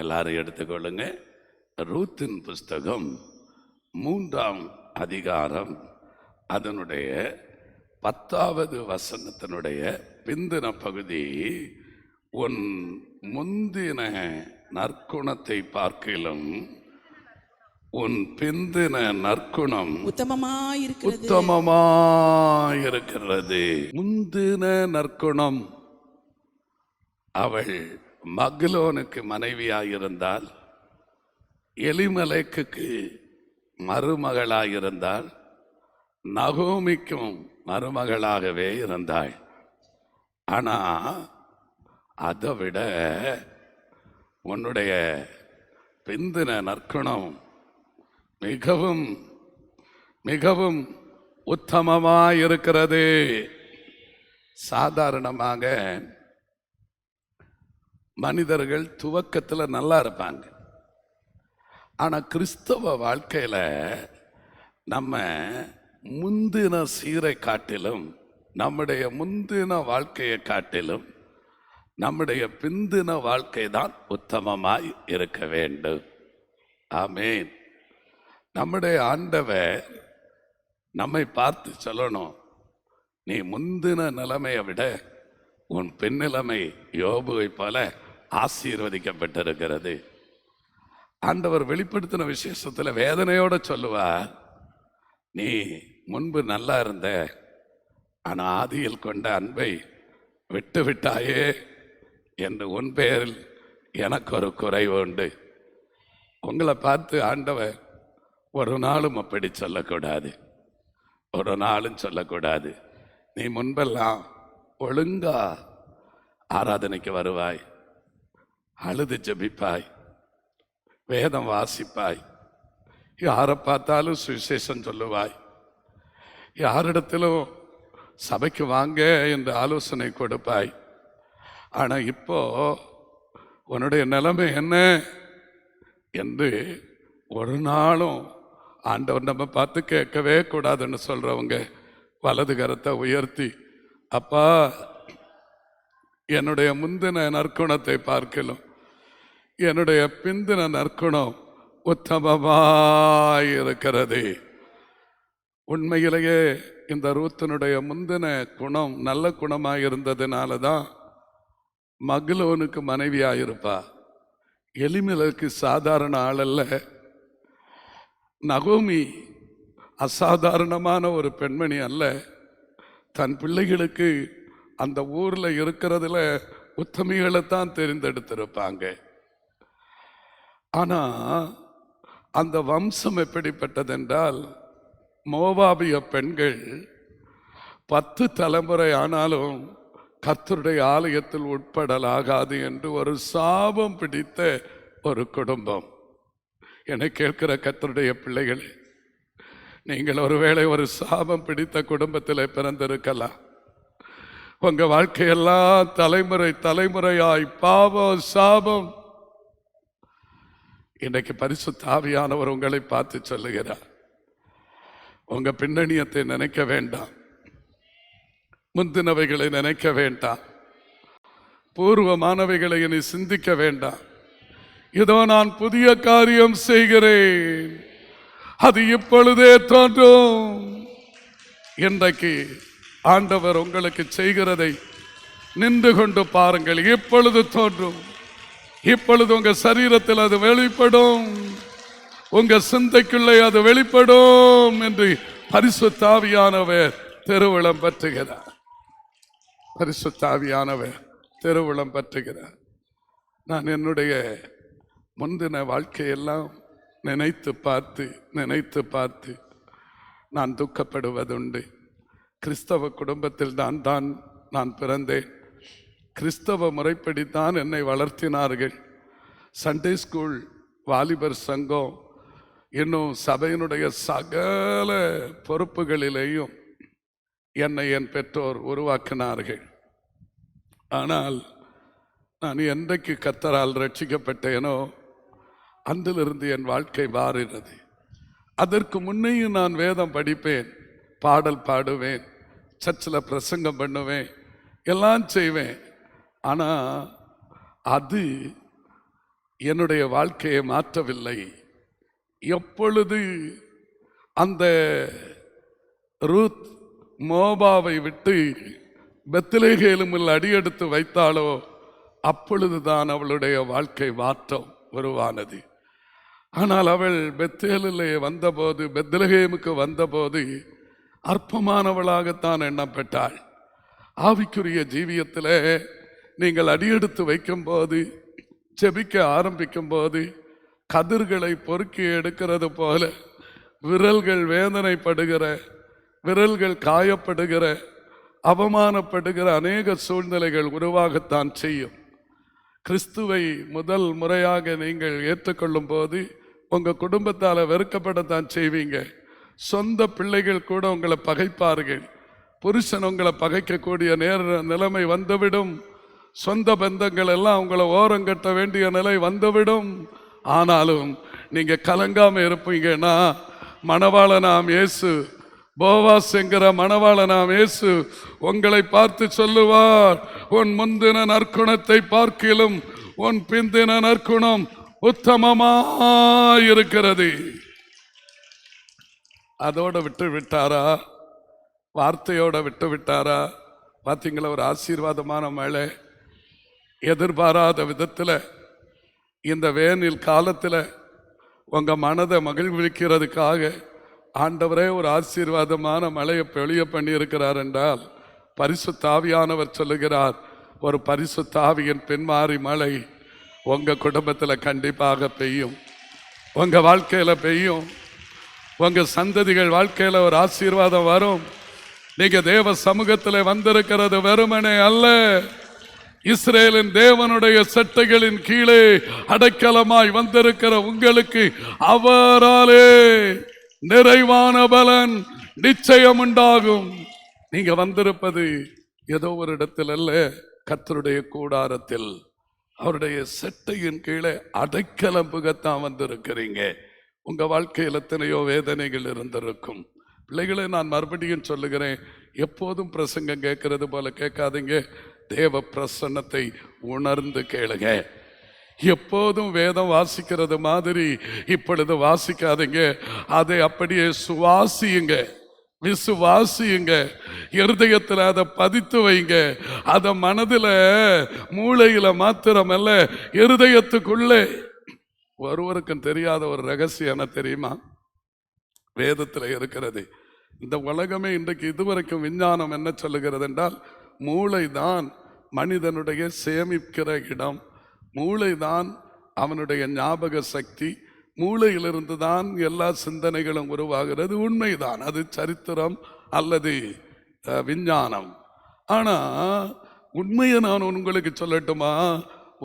எல்லாரும் எடுத்துக்கொள்ளுங்க. ரூத்தின் புஸ்தகம் மூன்றாம் அதிகாரம் அதனுடைய பத்தாவது வசனத்தினுடைய பிந்தின பகுதி உன் முந்தின நற்குணத்தை பார்க்கிலும் உன் பிந்தின நற்குணம் உத்தமமாயிருக்கிறது. உத்தமமாயிருக்கிறது. முந்தின நற்குணம். அவள் மகளோனுக்கு மனைவியாயிருந்தால் எலிமலைக்கு மருமகளாயிருந்தால் நகோமிக்கும் மருமகளாகவே இருந்தாள். ஆனா அதை விட உன்னுடைய பிந்தின நற்குணம் மிகவும் மிகவும் உத்தமமாக இருக்கிறது சாதாரணமாக மனிதர்கள் துவக்கத்தில் நல்லா இருப்பாங்க. ஆனால் கிறிஸ்தவ வாழ்க்கையில் நம்ம முந்தின சீரை காட்டிலும் நம்முடைய முந்தின வாழ்க்கையை காட்டிலும் நம்முடைய பிந்தின வாழ்க்கை தான் உத்தமமாய் இருக்க வேண்டும். ஆமேன். நம்முடைய ஆண்டவர் நம்மை பார்த்து சொல்லணும் நீ முந்தின நிலைமையை விட உன் பின்னிலைமை யோபுவை போல ஆசீர்வதிக்கப்பட்டிருக்கிறது. ஆண்டவர் வெளிப்படுத்தின விசேஷத்தில் வேதனையோட சொல்லுவார் நீ முன்பு நல்லா இருந்த ஆனால் ஆதியில் கொண்ட அன்பை விட்டு விட்டாயே என்று உன் பெயரில் எனக்கு ஒரு குறைவு உண்டு. உங்களை பார்த்து ஆண்டவர் ஒரு நாளும் அப்படி சொல்லக்கூடாது. ஒரு நாளும் சொல்லக்கூடாது. நீ முன்பெல்லாம் ஒழுங்கா ஆராதனைக்கு வருவாய். அழுது ஜெபிப்பாய். வேதம் வாசிப்பாய். யாரை பார்த்தாலும் சுவிசேஷம் சொல்லுவாய். யாரிடத்திலும் சபைக்கு வாங்க என்று ஆலோசனை கொடுப்பாய். ஆனால் இப்போ உன்னுடைய நிலைமை என்ன? என்று ஒரு நாளும் ஆண்டவர் நம்ம பார்த்து கேட்கவே கூடாதுன்னு சொல்கிறவங்க வலது கரத்தை உயர்த்தி அப்பா என்னுடைய முந்தின நற்குணத்தை பார்க்கலாம் என்னுடைய பிந்தின நற்குணம் உத்தமமாயிருக்கிறது உண்மையிலேயே இந்த ரூத்தனுடைய முந்தின குணம் நல்ல குணமாயிருந்ததுனால தான் மகளோனுக்கு மனைவியாயிருப்பா. எளிமலுக்கு சாதாரண ஆளல்ல. நகோமி அசாதாரணமான ஒரு பெண்மணி அல்ல. தன் பிள்ளைகளுக்கு அந்த ஊரில் இருக்கிறதுல உத்தமிகளை தான் தெரிந்தெடுத்திருப்பாங்க. ஆனால் அந்த வம்சம் எப்படிப்பட்டதென்றால் மோவாபிய பெண்கள் பத்து தலைமுறை ஆனாலும் கத்தருடைய ஆலயத்தில் உட்படலாகாது என்று ஒரு சாபம் பிடித்த ஒரு குடும்பம். என கேட்கிற கத்தருடைய பிள்ளைகளே நீங்கள் ஒருவேளை ஒரு சாபம் பிடித்த குடும்பத்தில் பிறந்திருக்கலாம். உங்கள் வாழ்க்கையெல்லாம் தலைமுறை தலைமுறையாய் பாவம் சாபம் இன்றைக்கு பரிசு தாவியானவர் உங்களை பார்த்து சொல்லுகிறார். உங்கள் பின்னணியத்தை நினைக்க வேண்டாம். முந்தினவைகளை நினைக்க வேண்டாம். பூர்வமானவைகளை இனி சிந்திக்க வேண்டாம். இதோ நான் புதிய காரியம் செய்கிறேன். அது இப்பொழுதே தோன்றும். இன்றைக்கு ஆண்டவர் உங்களுக்கு செய்கிறதை நின்று கொண்டு பாருங்கள். இப்பொழுது தோன்றும். இப்பொழுது உங்க சரீரத்தில் அது வெளிப்படும். உங்க சிந்தைக்குள்ளே அது வெளிப்படும் என்று பரிசுத்தாவியானவர் திருவிழம் பற்றுகிறார். பரிசுத்தாவியானவர் திருவிழம் பற்றுகிறார். நான் என்னுடைய முந்தின வாழ்க்கையெல்லாம் நினைத்து பார்த்து நினைத்து பார்த்து நான் துக்கப்படுவதுண்டு. கிறிஸ்தவ குடும்பத்தில் தான் தான் நான் பிறந்தேன். கிறிஸ்தவ முறைப்படித்தான் என்னை வளர்த்தினார்கள். சண்டே ஸ்கூல் வாலிபர் சங்கம் இன்னும் சபையினுடைய சகல பொறுப்புகளிலேயும் என்னை என் பெற்றோர் உருவாக்கினார்கள். ஆனால் நான் என்றைக்கு கத்தரால் ரட்சிக்கப்பட்டேனோ அன்றிலிருந்து என் வாழ்க்கை மாறினது. அதற்கு முன்னையும் நான் வேதம் படிப்பேன் பாடல் பாடுவேன் சர்ச்சில் பிரசங்கம் பண்ணுவேன் எல்லாம் செய்வேன். ஆனால் அது என்னுடைய வாழ்க்கையை மாற்றவில்லை. எப்பொழுது அந்த ரூத் மோபாவை விட்டு பெத்திலேகேலுமில் அடியெடுத்து வைத்தாளோ அப்பொழுதுதான் அவளுடைய வாழ்க்கை மாற்றம் உருவானது. ஆனால் அவள் பெத்தேலிலே வந்தபோது பெத்லகேமுக்கு வந்தபோது அற்பமானவளாகத்தான் எண்ணப்பட்டாள். ஆவிக்குரிய ஜீவியத்தில் நீங்கள் அடியெடுத்து வைக்கும்போது செபிக்க ஆரம்பிக்கும் போது கதிர்களை பொறுக்கி எடுக்கிறது போல விரல்கள் வேதனைப்படுகிற விரல்கள் காயப்படுகிற அவமானப்படுகிற அநேக சூழ்நிலைகள் உருவாகத்தான் செய்யும். கிறிஸ்துவை முதல் முறையாக நீங்கள் ஏற்றுக்கொள்ளும் போது உங்கள் குடும்பத்தால் வெறுக்கப்படத்தான் செய்வீங்க. சொந்த பிள்ளைகள் கூட உங்களை பகைப்பார்கள். புருஷன் உங்களை பகைக்கக்கூடிய நேர நிலைமை வந்துவிடும். சொந்த பந்தங்கள் எல்லாம் உங்களை ஓரங்கட்ட வேண்டிய நிலை வந்துவிடும். ஆனாலும் நீங்கள் கலங்காமல் இருப்பீங்கன்னா மணவாளனாம் இயேசு போவாஸ் என்கிற மணவாளனாம் இயேசு உங்களை பார்த்து சொல்லுவார் உன் முந்தின நற்குணத்தை பார்க்கிலும் உன் பிந்தின நற்குணம் உத்தமமாயிருக்கிறது. அதோட விட்டு விட்டாரா? வார்த்தையோட விட்டு விட்டாரா? பார்த்தீங்களா ஒரு ஆசீர்வாதமான மழை எதிர்பாராத விதத்தில் இந்த வேனில் காலத்தில் உங்கள் மனதை மகிழ்விக்கிறதுக்காக ஆண்டவரே ஒரு ஆசீர்வாதமான மழையை பொழிய பண்ணியிருக்கிறார் என்றால் பரிசு தாவியானவர் சொல்லுகிறார் ஒரு பரிசு தாவியின் பின்மாறி மழை உங்கள் குடும்பத்தில் கண்டிப்பாக பெய்யும். உங்கள் வாழ்க்கையில் பெய்யும். உங்கள் சந்ததிகள் வாழ்க்கையில் ஒரு ஆசீர்வாதம் வரும். நீங்கள் தேவ சமூகத்தில் வந்திருக்கிறது வெறுமனே அல்ல. இஸ்ரேலின் தேவனுடைய சட்டைகளின் கீழே அடைக்கலமாய் வந்திருக்கிற உங்களுக்கு அவராலே நிறைவான பலன் நிச்சயம் உண்டாகும் நீங்க வந்திருப்பது ஏதோ ஒரு இடத்தில் அல்ல கத்தருடைய கூடாரத்தில். அவருடைய செட்டையின் கீழே அடைக்கலம் புகத்தான் வந்திருக்கிறீங்க. உங்க வாழ்க்கையில் எத்தனையோ வேதனைகள் இருந்திருக்கும். பிள்ளைகளை நான் மறுபடியும் சொல்லுகிறேன் எப்போதும் பிரசங்கம் கேட்கறது போல கேட்காதீங்க. தேவ பிரசன்னத்தை உணர்ந்து கேளுங்க. எப்போதும் வேதம் வாசிக்கிறது மாதிரி இப்பொழுது வாசிக்காதீங்க. அதை அப்படியே சுவாசியுங்க. விசுவாசியுங்க. இருதயத்தில் அதை பதித்து வைங்க. அதை மனதில் மூளையில் மாத்திரமல்ல இருதயத்துக்குள்ளே. ஒருவருக்கும் தெரியாத ஒரு ரகசியம் என்ன தெரியுமா? வேதத்தில் இருக்கிறது. இந்த உலகமே இன்றைக்கு இதுவரைக்கும் விஞ்ஞானம் என்ன சொல்லுகிறது என்றால் மூளை தான் மனிதனுடைய சேமிக்கிற இடம் மூளைதான் அவனுடைய ஞாபக சக்தி மூளையிலிருந்து தான் எல்லா சிந்தனைகளும் உருவாகிறது. உண்மைதான் அது சரித்திரம் அல்லது விஞ்ஞானம். ஆனால் உண்மையை நான் உங்களுக்கு சொல்லட்டுமா?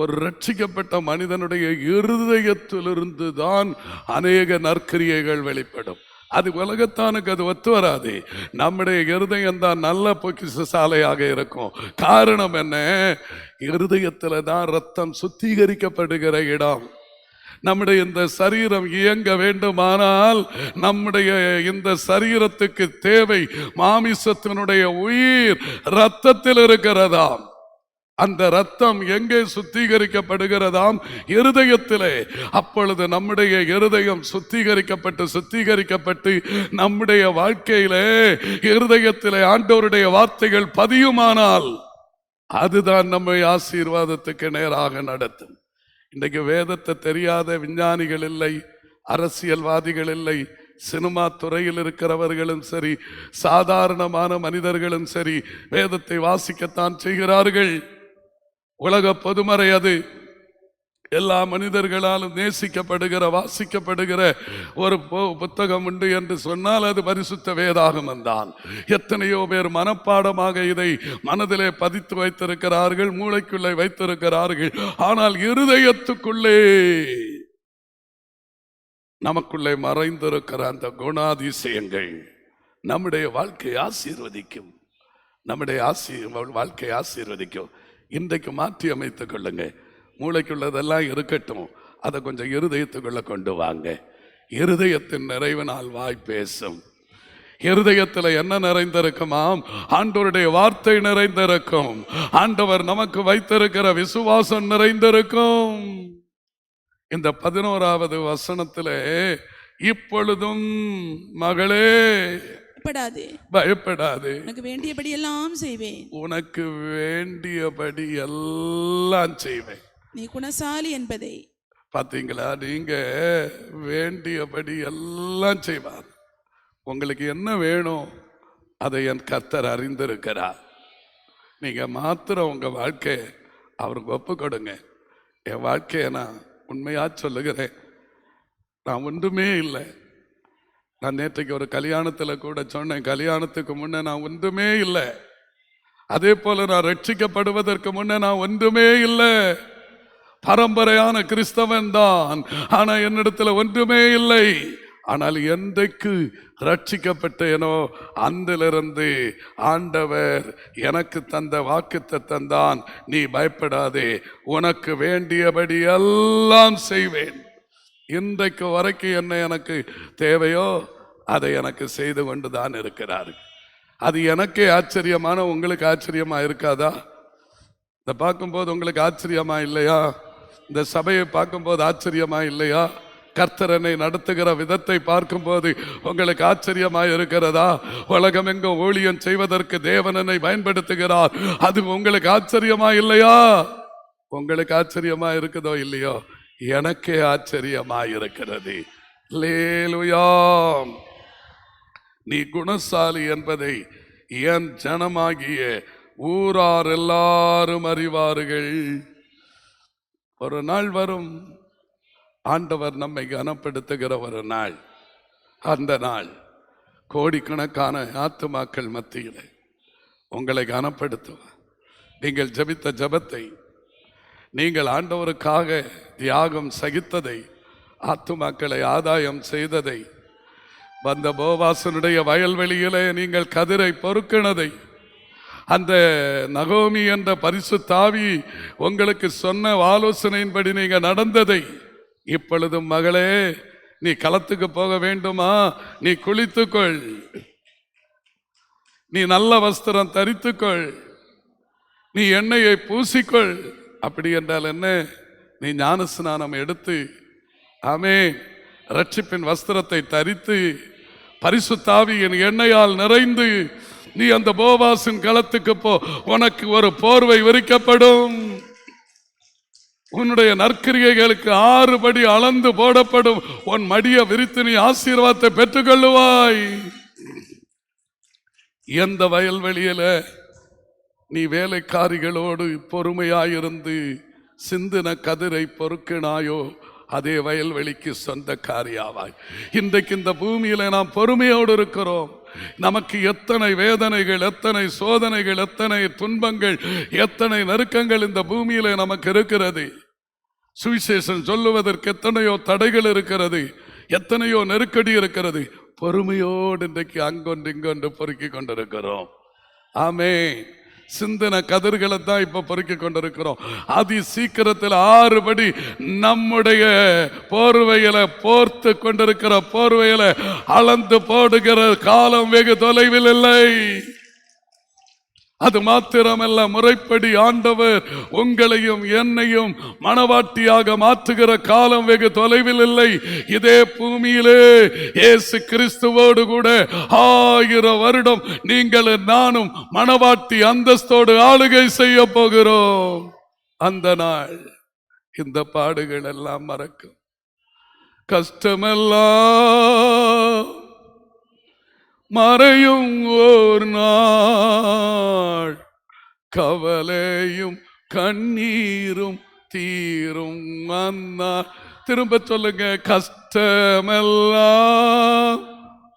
ஒரு ரட்சிக்கப்பட்ட மனிதனுடைய இருதயத்திலிருந்து தான் அநேக நற்கிரியைகள் வெளிப்படும். அது உலகத்தானுக்கு அது ஒத்து வராது. நம்முடைய இருதயம் தான் நல்ல பொக்கிசாலையாக இருக்கும். காரணம் என்ன? இருதயத்தில் தான் ரத்தம் சுத்திகரிக்கப்படுகிற இடம். நம்முடைய இந்த சரீரம் இயங்க வேண்டுமானால் நம்முடைய இந்த சரீரத்துக்கு தேவை மாமிசத்தினுடைய உயிர் ரத்தத்தில் இருக்கிறதாம். அந்த ரத்தம் எங்கே சுத்திகரிக்கப்படுகிறதாம்? இருதயத்திலே. அப்பொழுது நம்முடைய இருதயம் சுத்திகரிக்கப்பட்டு சுத்திகரிக்கப்பட்டு நம்முடைய வாழ்க்கையிலே இருதயத்திலே ஆண்டவருடைய வார்த்தைகள் பதியுமானால் அதுதான் நம்மை ஆசீர்வாதத்துக்கு நேராக நடத்தும். இன்றைக்கு வேதத்தை தெரியாத விஞ்ஞானிகள் இல்லை அரசியல்வாதிகள் இல்லை சினிமா துறையில் இருக்கிறவர்களும் சரி சாதாரணமான மனிதர்களும் சரி வேதத்தை வாசிக்கத்தான் செய்கிறார்கள். உலக பொதுமறை அது. எல்லா மனிதர்களாலும் நேசிக்கப்படுகிற வாசிக்கப்படுகிற ஒரு பு- புத்தகம் உண்டு என்று சொன்னால் அது பரிசுத்த வேதாகமம் தான் எத்தனையோ பேர் மனப்பாடமாக இதை மனதிலே பதித்து வைத்திருக்கிறார்கள் மூளைக்குள்ளே வைத்திருக்கிறார்கள். ஆனால் இருதயத்துக்குள்ளே நமக்குள்ளே மறைந்திருக்கிற அந்த குணாதிசயங்கள் நம்முடைய வாழ்க்கையை ஆசீர்வதிக்கும். நம்முடைய ஆசி வாழ்க்கையை ஆசீர்வதிக்கும். இன்றைக்கு மாற்றி அமைத்து கொள்ளுங்க. மூளைக்குள்ளதெல்லாம் இருக்கட்டும். அதை கொஞ்சம் இருதயத்துக்குள்ளே கொண்டு வாங்க. இருதயத்தின் நிறைவினால் வாய் பேசும். இருதயத்தில் என்ன நிறைந்திருக்குமாம்? ஆண்டவருடைய வார்த்தை நிறைந்திருக்கும். ஆண்டவர் நமக்கு வைத்திருக்கிற விசுவாசம் நிறைந்திருக்கும். இந்த பதினோராவது வசனத்தில் இப்பொழுதும் மகளே பயப்படாதே. பயப்படாது. உனக்கு வேண்டியபடி எல்லாம் செய்வேன். உனக்கு வேண்டியபடி எல்லாம் செய்வேன். நீ குணசாலி என்பதை. பார்த்தீங்களா நீங்க வேண்டியபடி எல்லாம் செய்வார். உங்களுக்கு என்ன வேணும்? அதை என் கர்த்தர் அறிந்திருக்கிறார். நீங்க மாத்திரம் உங்க வாழ்க்கையை அவருக்கு ஒப்பு கொடுங்க. என் வாழ்க்கையை நான் உண்மையா சொல்லுகிறேன். நான் ஒன்றுமே இல்லை. நான் நேற்றைக்கு ஒரு கல்யாணத்தில் கூட சொன்னேன் கல்யாணத்துக்கு முன்னே நான் ஒன்றுமே இல்லை. அதே போல் நான் ரட்சிக்கப்படுவதற்கு முன்னே நான் ஒன்றுமே இல்லை. பரம்பரையான கிறிஸ்தவன் தான். ஆனால் என்னிடத்தில் ஒன்றுமே இல்லை. ஆனால் என்றைக்கு ரட்சிக்கப்பட்டேனோ அந்திலிருந்து ஆண்டவர் எனக்கு தந்த வாக்கு தந்தான். நீ பயப்படாதே. உனக்கு வேண்டியபடி எல்லாம் செய்வேன். இன்றைக்கு வரைக்கும் என்ன எனக்கு தேவையோ அதை எனக்கு செய்து கொண்டு தான் இருக்கிறார் அது எனக்கே ஆச்சரியமான உங்களுக்கு ஆச்சரியமா இருக்காதா? இதை பார்க்கும்போது உங்களுக்கு ஆச்சரியமா இல்லையா? இந்த சபையை பார்க்கும்போது ஆச்சரியமா இல்லையா? கர்த்தரனை நடத்துகிற விதத்தை பார்க்கும்போது உங்களுக்கு ஆச்சரியமா இருக்கிறதா? உலகம் எங்கும் ஊழியம் செய்வதற்கு தேவனனை பயன்படுத்துகிறார். அது உங்களுக்கு ஆச்சரியமா இல்லையா? உங்களுக்கு ஆச்சரியமா இருக்குதோ இல்லையோ? எனக்கே ஆச்சரியமா இருக்கிறது. லேலுயாம் நீ குணசாலி என்பதை என் ஜனமாகிய ஊரார் எல்லாரும் அறிவார்கள். ஒரு நாள் வரும். ஆண்டவர் நம்மை கனப்படுத்துகிற ஒரு நாள். அந்த நாள் கோடிக்கணக்கான ஆத்துமாக்கள் மத்தியில் உங்களை கனப்படுத்துவார் நீங்கள் ஜெபித்த ஜெபத்தை நீங்கள் ஆண்டவருக்காக தியாகம் சகித்ததை ஆத்துமாக்களை ஆதாயம் செய்ததை வந்த போவாசனுடைய வயல்வெளியிலே நீங்கள் கதிரை பொறுக்கினதை அந்த நகோமி என்ற பரிசு தாவி உங்களுக்கு சொன்ன ஆலோசனையின்படி நீங்கள் நடந்ததை இப்பொழுதும் மகளே நீ களத்துக்கு போக வேண்டுமா? நீ குளித்துக்கொள். நீ நல்ல வஸ்திரம் தரித்துக்கொள். நீ எண்ணெயை பூசிக்கொள். அப்படி என்றால் என்ன? நீ ஞான ஸ்நானம் எடுத்து ஆமே ரட்சிப்பின் வஸ்திரத்தை தரித்து பரிசுத்தாவியின் எண்ணெயால் நிறைந்து நீ அந்த போவாசின் களத்துக்கு போ. உனக்கு ஒரு போர்வை விரிக்கப்படும். உன்னுடைய நற்கிரியைகளுக்கு ஆறுபடி அளந்து போடப்படும். உன் மடிய விரித்து நீ ஆசீர்வாதத்தை பெற்றுக்கொள்ளுவாய். எந்த வயல்வெளியில நீ வேலைக்காரிகளோடு பொறுமையாயிருந்து சிந்தின கதிரை பொறுக்கினாயோ அதே வயல்வெளிக்கு சொந்தக்காரியாவாய். இன்றைக்கு இந்த பூமியில் நாம் பொறுமையோடு இருக்கிறோம். நமக்கு எத்தனை வேதனைகள் எத்தனை சோதனைகள் எத்தனை துன்பங்கள் எத்தனை நெருக்கங்கள் இந்த பூமியில் நமக்கு இருக்கிறது. சுவிசேஷம் சொல்லுவதற்கு எத்தனையோ தடைகள் இருக்கிறது. எத்தனையோ நெருக்கடி இருக்கிறது. பொறுமையோடு இன்றைக்கு அங்கொன்று இங்கொன்று பொறுக்கி கொண்டிருக்கிறோம். ஆமே சிந்தன கதிர்களை தான் இப்போ பொறுக்கி கொண்டிருக்கிறோம். அதி சீக்கிரத்தில் ஆறுபடி நம்முடைய போர்வையில போர்த்து கொண்டிருக்கிற போர்வையில அளந்து போடுகிற காலம் வெகு தொலைவில் இல்லை. அது மாத்திரமல்ல முறைப்படி ஆண்டவர் உங்களையும் என்னையும் மனவாட்டியாக மாற்றுகிற காலம் வெகு தொலைவில் இல்லை. இதே பூமியிலே இயேசு கிறிஸ்துவோடு கூட ஆயிரம் வருடம் நீங்கள் நானும் மனவாட்டி அந்தஸ்தோடு ஆளுகை செய்ய போகிறோம். அந்த நாள் இந்த பாடுகள் எல்லாம் மறக்கும். கஷ்டமெல்லாம் மறையும் ஓர் நாள். கவலையும் கண்ணீரும் தீரும் அண்ணா திரும்ப சொல்லுங்க கஷ்டமெல்லாம்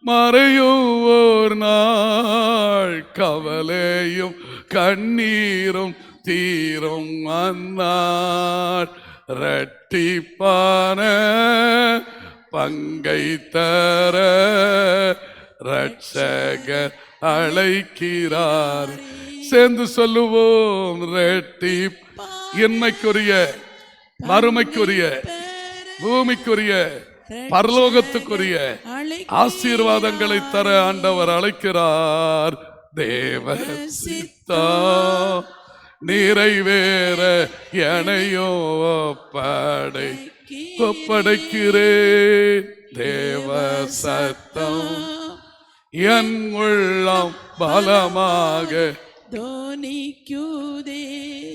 மறையும் ஓர் நாள். கவலையும் கண்ணீரும் தீரும் அந்நாள் ரட்டிப்பான பங்கை தர ரட்சகர் அழைக்கிறார். சேர்ந்து சொல்லுவோம் ரெட்டிப் என்மைக்குரிய மறுமைக்குரிய பூமிக்குரிய பரலோகத்துக்குரிய ஆசீர்வாதங்களை தர ஆண்டவர் அழைக்கிறார். தேவ சித்தா நிறைவேற எனையோ படை ஒப்படைக்கிறேன். தேவ சத்தம். என் உள்ளம் பலமாக. தோனிக்குதே.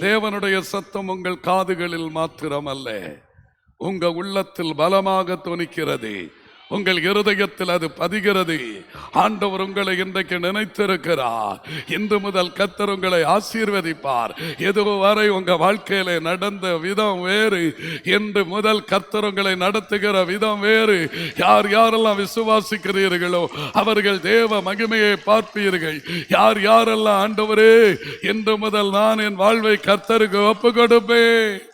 தேவனுடைய சத்தம் உங்கள் காதுகளில் மாத்திரமல்ல. உங்க உள்ளத்தில் பலமாக துணிக்கிறது உங்கள் இருதயத்தில் அது பதிகிறது. ஆண்டவர் உங்களை இன்றைக்கு நினைத்திருக்கிறார். இன்று முதல் கத்தர் உங்களை ஆசீர்வதிப்பார். எதுவரை உங்க வாழ்க்கையில நடந்த விதம் வேறு. என்று முதல் கத்தர் உங்களை நடத்துகிற விதம் வேறு. யார் யாரெல்லாம் விசுவாசிக்கிறீர்களோ அவர்கள் தேவ மகிமையை பார்ப்பீர்கள். யார் யாரெல்லாம் ஆண்டவரே இன்று முதல் நான் என் வாழ்வை கத்தருக்கு ஒப்பு கொடுப்பேன்